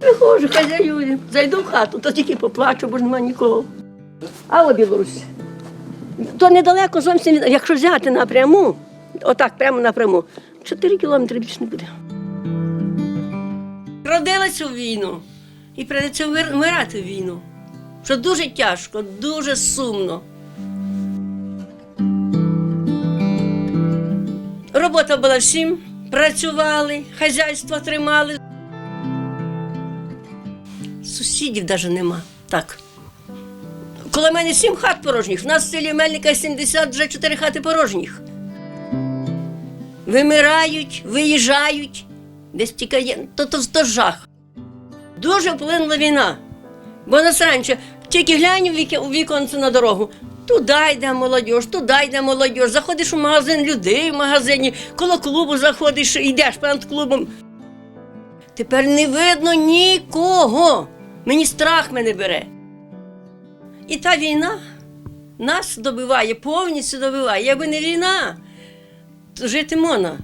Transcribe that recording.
Приходжу, хазяюю, зайду в хату, то тільки поплачу, бо нема нікого. А о Білорусь. То недалеко зовсім, якщо взяти напряму, отак, прямо напряму, 4 кілометри більше не буде. Родилась у війну і прийдеться вмир- вмирати в війну. Що дуже тяжко, дуже сумно. Робота була всім, працювали, хазяйство тримали. Сусідів навіть нема. Так. Коло мене сім хат порожніх. В нас в селі Мельника 70 вже чотири хати порожніх. Вимирають, виїжджають, десь тікає. То, то, то жах. Дуже вплинула війна. Бо нас раніше тільки глянь у віконце на дорогу. Туди йде молодь, туди йде молодь. Заходиш у магазин людей в магазині, коло клубу заходиш, йдеш перед клубом. Тепер не видно нікого. Мені страх мене бере. І та війна нас добиває, повністю добиває. Якби не війна, то жити можна.